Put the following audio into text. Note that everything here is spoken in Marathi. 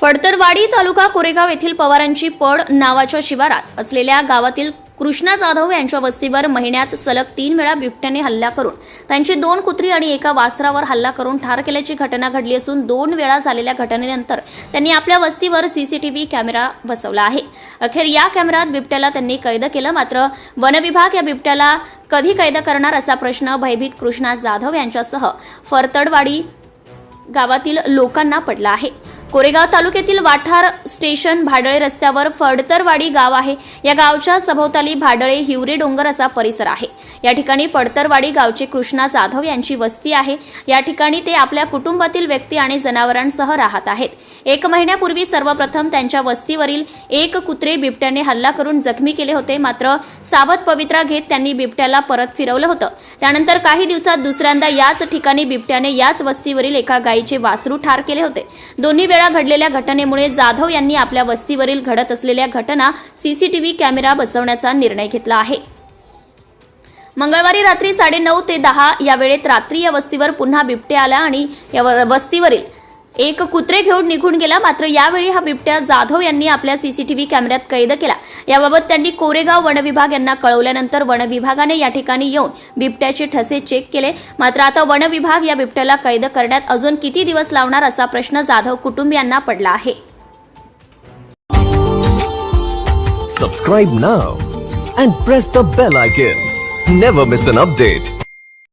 फडतरवाडी तालुका कोरेगाव येथील पवारांची पड नावाच्या शिवारात असलेल्या गावातील कृष्णा जाधव यांच्या वस्तीवर महिन्यात सलग तीन वेळा बिबट्याने हल्ला करून त्यांची दोन कुत्री आणि एका वासरावर हल्ला करून ठार केल्याची घटना घडली असून दोन वेळा झालेल्या घटनेनंतर त्यांनी आपल्या वस्तीवर सीसीटीव्ही कॅमेरा बसवला आहे. अखेर या कॅमेऱ्यात बिबट्याला त्यांनी कैद केलं. मात्र वनविभाग या बिबट्याला कधी कैद करणार असा प्रश्न भयभीत कृष्णा जाधव यांच्यासह फरतडवाडी गावातील लोकांना पडला आहे. कोरेगाव तालुक्यातील वाठार स्टेशन भाडळे रस्त्यावर फडतरवाडी गाव आहे. या गावच्या सभोवताली भाडळे हिवरे डोंगर असा परिसर आहे. या ठिकाणी फडतरवाडी गावचे कृष्णा जाधव यांची वस्ती आहे. या ठिकाणी ते आपल्या कुटुंबातील व्यक्ती आणि जनावरांसह राहत आहेत. एक महिन्यापूर्वी सर्वप्रथम त्यांच्या वस्तीवरील एक कुत्रे बिबट्याने हल्ला करून जखमी केले होते. मात्र सावध पवित्रा घेत त्यांनी बिबट्याला परत फिरवलं होतं. त्यानंतर काही दिवसात दुसऱ्यांदा याच ठिकाणी बिबट्याने याच वस्तीवरील एका गायीचे वासरू ठार केले होते. दोन्ही घडलेल्या घटनेमुळे जाधव यांनी आपल्या वस्तीवरील घडत असलेल्या घटना सीसीटीव्ही कॅमेरा बसवण्याचा निर्णय घेतला आहे. मंगळवारी रात्री साडेनऊ ते दहा या वेळेत रात्री या वस्तीवर पुन्हा बिबटे आला आणि या वस्तीवरील एक कुत्रे घेऊन निघून गेला मात्र यावेळी हा बिबट्या जाधव यांनी आपल्या सीसीटीव्ही कॅमेऱ्यात कैद केला. याबाबत त्यांनी कोरेगाव वनविभाग यांना कळवल्यानंतर वनविभागाने या ठिकाणी येऊन बिबट्याचे ठसे चेक केले. मात्र आता वनविभाग या बिबट्याला कैद करण्यात अजून किती दिवस लावणार असा प्रश्न जाधव कुटुंबियांना पडला आहे. Subscribe now and press the bell icon never miss an update